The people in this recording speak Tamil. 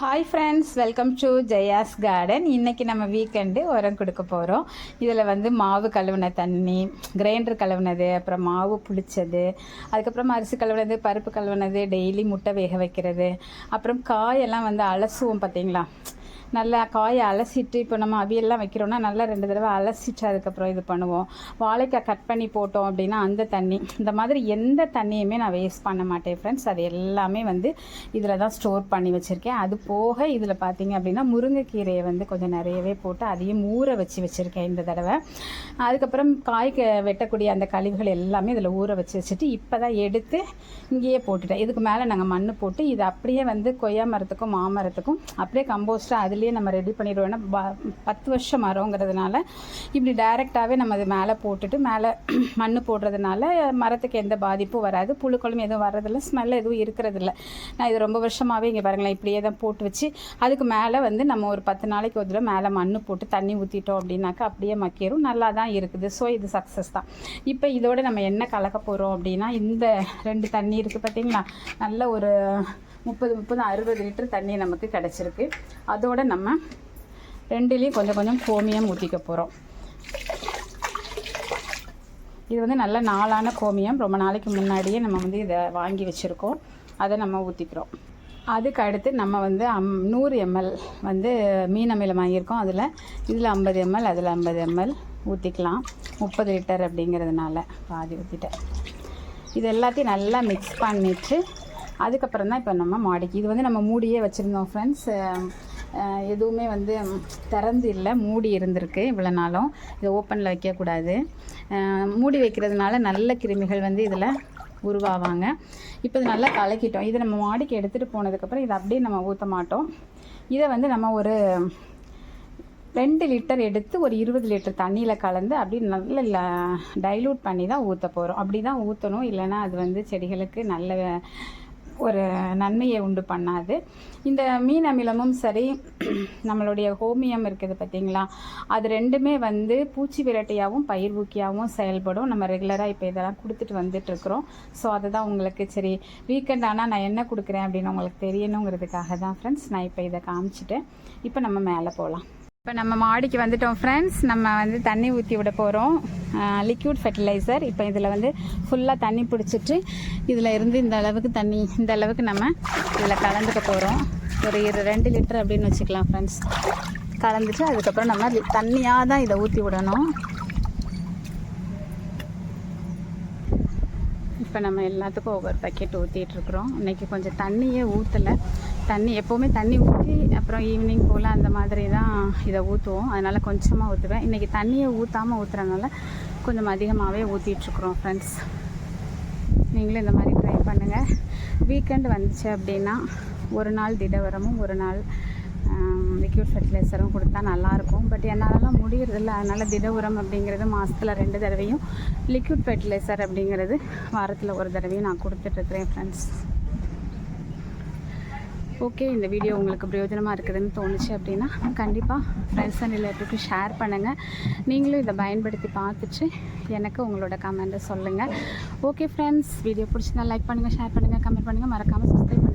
Hi friends welcome to Jaya's garden இன்றைக்கி நம்ம வீக்கெண்டு உரம் கொடுக்க போகிறோம் இதில் வந்து மாவு கழுவுன தண்ணி கிரைண்டர் கழுவுனது அப்புறம் மாவு புளிச்சது அதுக்கப்புறம் அரிசி கழுவுனது பருப்பு கழுவுனது டெய்லி முட்டை வேக வைக்கிறது அப்புறம் காயெல்லாம் வந்து அலசுவோம் பார்த்தீங்களா நல்லா காயை அலசிட்டு இப்போ நம்ம அவியெல்லாம் வைக்கிறோம்னா நல்லா ரெண்டு தடவை அலசிட்டு அதுக்கப்புறம் இது பண்ணுவோம். வாழைக்காய் கட் பண்ணி போட்டோம் அப்படின்னா அந்த தண்ணி இந்த மாதிரி எந்த தண்ணியுமே நான் வேஸ்ட் பண்ண மாட்டேன் ஃப்ரெண்ட்ஸ் அது எல்லாமே வந்து இதில் தான் ஸ்டோர் பண்ணி வச்சுருக்கேன். அது போக இதில் பார்த்தீங்க அப்படின்னா முருங்கைக்கீரையை வந்து கொஞ்சம் நிறையவே போட்டு அதையும் ஊற வச்சு வச்சுருக்கேன் இந்த தடவை. அதுக்கப்புறம் காய் வெட்டக்கூடிய அந்த கழிவுகள் எல்லாமே இதில் ஊற வச்சு வச்சுட்டு இப்போ தான் எடுத்து இங்கேயே போட்டுட்டேன். இதுக்கு மேலே நாங்கள் மண் போட்டு இது அப்படியே வந்து கொய்யா மரத்துக்கும் மாமரத்துக்கும் அப்படியே கம்போஸ்ட்டாக அதுலேயே நம்ம ரெடி பண்ணிடுவோம். ஏன்னா ப- பத்து வருஷம் மரங்கிறதுனால இப்படி டைரெக்டாகவே நம்ம அது மேலே போட்டுட்டு மேலே மண் போடுறதுனால மரத்துக்கு எந்த பாதிப்பும் வராது. புழுக்களும் எதுவும் வர்றதில்ல. ஸ்மெல் எதுவும் இருக்கிறதில்ல. நான் இது ரொம்ப வருஷமாகவே இங்கே பாருங்களேன் இப்படியே தான் போட்டு வச்சு அதுக்கு மேலே வந்து நம்ம ஒரு பத்து நாளைக்கு ஒரு தடவை மேலே மண் போட்டு தண்ணி ஊற்றிட்டோம் அப்படின்னாக்கா அப்படியே மக்கிரும். நல்லா தான் இருக்குது. ஸோ இது சக்ஸஸ் தான். இப்போ இதோட நம்ம என்ன கலக்க போகிறோம் அப்படின்னா இந்த ரெண்டு தண்ணி இருக்குது பார்த்தீங்களா நல்ல ஒரு முப்பது முப்பது அறுபது லிட்டர் தண்ணி நமக்கு கிடச்சிருக்கு. அதோட நம்ம ரெண்டுலேயும் கொஞ்சம் கொஞ்சம் கோமியம் ஊற்றிக்க போகிறோம் இது வந்து நல்ல நாளான கோமியம். ரொம்ப நாளைக்கு முன்னாடியே நம்ம வந்து இதை வாங்கி வச்சுருக்கோம். அதை நம்ம ஊற்றிக்கிறோம் அதுக்கு அடுத்து நம்ம வந்து அம் நூறு எம்எல் வந்து மீன் அமிலம் வாங்கியிருக்கோம். அதில் இதில் ஐம்பது எம்எல் அதில் ஐம்பது எம்எல் ஊற்றிக்கலாம் முப்பது லிட்டர் அப்படிங்கிறதுனால பாதி ஊற்றிட்டேன் இது எல்லாத்தையும் நல்லா மிக்ஸ் பண்ணிட்டு அதுக்கப்புறம் தான் இப்போ நம்ம மாடிக்கு இது வந்து நம்ம மூடியே வச்சுருந்தோம் ஃப்ரெண்ட்ஸ் எதுவுமே வந்து திறந்து இல்லை. மூடி இருந்திருக்கு இவ்வளோ நாளும். இதை ஓப்பனில் வைக்கக்கூடாது. மூடி வைக்கிறதுனால நல்ல கிருமிகள் வந்து இதில் உருவாவாங்க. இப்போ இது நல்லா கலக்கிட்டோம். இதை நம்ம மாடிக்கு எடுத்துகிட்டு போனதுக்கப்புறம் இதை அப்படியே நம்ம ஊற்ற மாட்டோம். இதை வந்து நம்ம ஒரு ரெண்டு லிட்டர் எடுத்து ஒரு இருபது லிட்டர் தண்ணியில் கலந்து அப்படியே நல்ல டைலூட் பண்ணி தான் ஊற்ற போகிறோம் அப்படி தான் ஊற்றணும் இல்லைன்னா அது வந்து செடிகளுக்கு நல்ல ஒரு நன்மையை உண்டு பண்ணாது. இந்த மீன் அமிலமும் சரி நம்மளுடைய ஹோமியம் இருக்குது பார்த்தீங்களா? அது ரெண்டுமே வந்து பூச்சி விரட்டியாகவும் பயிர் ஊக்கியாகவும் செயல்படும். நம்ம ரெகுலராக இப்போ இதெல்லாம் கொடுத்துட்டு வந்துட்டுருக்குறோம் ஸோ ஸோ அதுதான் உங்களுக்கு சரி. வீக்கெண்ட் ஆனால் நான் என்ன கொடுக்குறேன் அப்படின்னு உங்களுக்கு தெரியணுங்கிறதுக்காக தான் ஃப்ரெண்ட்ஸ் நான் இப்போ இதை காமிச்சிட்டேன் இப்போ நம்ம மேலே போகலாம் இப்போ நம்ம மாடிக்கு வந்துட்டோம் ஃப்ரெண்ட்ஸ் நம்ம வந்து தண்ணி ஊற்றி விட போகிறோம் லிக்யூட் ஃபெர்டிலைசர் இப்போ இதில் வந்து ஃபுல்லாக தண்ணி பிடிச்சிட்டு இதில் இருந்து இந்த அளவுக்கு தண்ணி இந்த அளவுக்கு நம்ம இதில் கலந்துக்க போகிறோம் ஒரு இரு ரெண்டு லிட்டர் அப்படின்னு வச்சுக்கலாம் ஃப்ரெண்ட்ஸ் கலந்துட்டு அதுக்கப்புறம் நம்ம தண்ணியாக தான் இதை ஊற்றி விடணும். இப்போ நம்ம எல்லாத்துக்கும் ஒவ்வொரு பக்கெட் ஊற்றிட்டுருக்குறோம் இன்றைக்கி கொஞ்சம் தண்ணியே ஊற்றலை தண்ணி எப்போவுமே தண்ணி ஊற்றி அப்புறம் ஈவினிங் போல் அந்த மாதிரி தான் இதை ஊற்றுவோம் அதனால் கொஞ்சமாக ஊற்றுவேன் இன்றைக்கி தண்ணியை ஊற்றாமல் ஊற்றுறதுனால கொஞ்சம் அதிகமாகவே ஊற்றிட்டுருக்குறோம் ஃப்ரெண்ட்ஸ் நீங்களும் இந்த மாதிரி ட்ரை பண்ணுங்கள் வீக்கெண்ட் வந்துச்சு அப்படின்னா ஒரு நாள் திடவரமும் ஒரு நாள் லிக்யூட் ஃபெர்டிலைசரும் கொடுத்தா நல்லாயிருக்கும் பட் என்னாலலாம் முடியறதில்ல. அதனால் திட உரம் அப்படிங்கிறது மாதத்தில் ரெண்டு தடவையும் லிக்யூட் ஃபெர்டிலைசர் அப்படிங்கிறது வாரத்தில் ஒரு தடவையும் நான் கொடுத்துட்ருக்குறேன் ஃப்ரெண்ட்ஸ் ஓகே இந்த வீடியோ உங்களுக்கு பிரயோஜனமாக இருக்குதுன்னு தோணுச்சு அப்படின்னா கண்டிப்பாக ஃப்ரெண்ட்ஸ் அண்ட் ரிலேட்டிவ்க்கு ஷேர் பண்ணுங்கள் நீங்களும் இதை பயன்படுத்தி பார்த்துட்டு எனக்கு உங்களோட கமெண்ட்டை சொல்லுங்கள் ஓகே ஃப்ரெண்ட்ஸ் வீடியோ பிடிச்சிருந்தா லைக் பண்ணுங்கள் ஷேர் பண்ணுங்கள் கமெண்ட் பண்ணுங்கள் மறக்காமல் சப்ஸ்கிரைப்